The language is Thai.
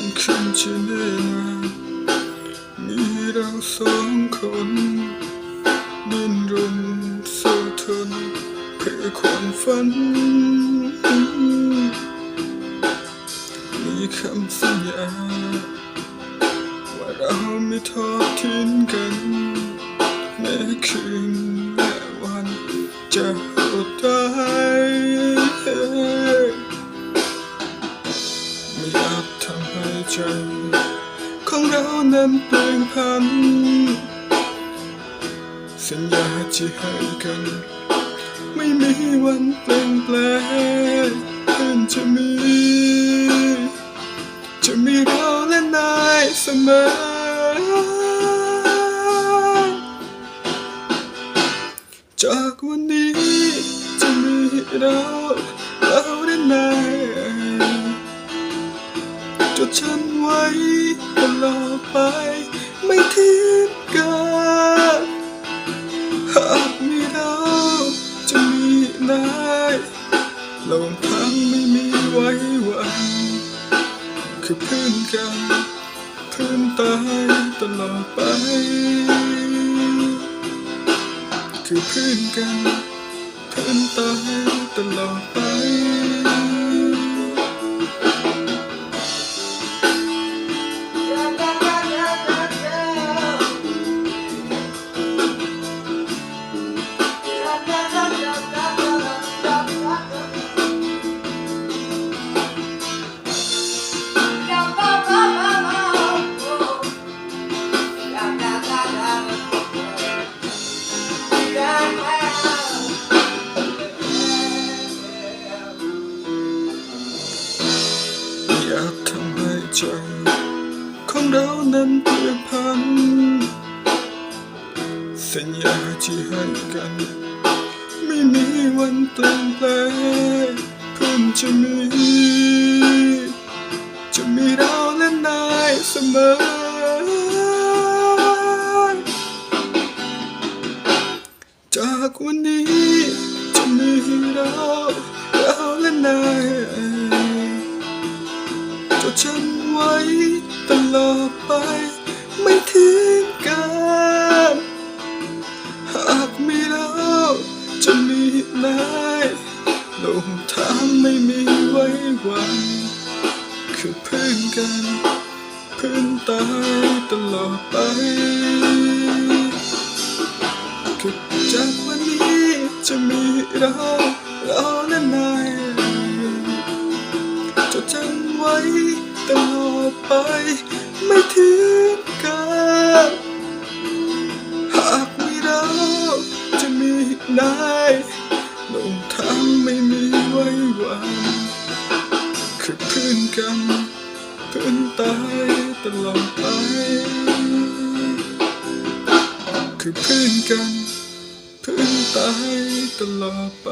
วันคืนจะแน่นอนมีเราสองคนดิ้นรนสู้ทนเพื่อความฝัน มีคำสัญญา ว่าเราไม่ทอดทิ้งกันแม้คืนและวันจะโหดร้ไม่อาจทำให้ ใจ ของเรานั้นเปลี่ยนพัน สัญญาที่ให้กัน ไม่มีวันเปลี่ยนแปลงเพื่อนจะมี จะมีเราและนายเสมอ จากวันนี้จะมีเราเราและนาย จดฉันไว้ตลอดไป ไม่ทิ้งกันหากมีเราจะมีนายลงทางไม่มีไว้วันคือเพื่อนกันเพื่อนตายตลอดไป คือเพื่อนกันเพื่อนตายตลอดไป ใจ ของเรานั้นเปลี่ยนพัน สัญญาที่ให้กัน ไม่มีวันเปลี่ยนแปลงเพื่อนจะมี จะมีเราและนายเสมอ จากวันนี้จะมีเราเราและนายจดฉัน ไว้ตลอดไป ไม่ทิ้งกันหากมีเราจะมีนายลงทางไม่มีไว้วันคือเพื่อนกันเพื่อนตายตลอดไปคือจากวันนี้จะมีเราเราและนายจดจำไว้ ไปไม่ทิ้งกันหากมีเราจะมีนายลงทางไม่มีไว้วันคือเพื่อนกันเพื่อนตายตลอดไป คือเพื่อนกัน เพื่อนตายตลอดไป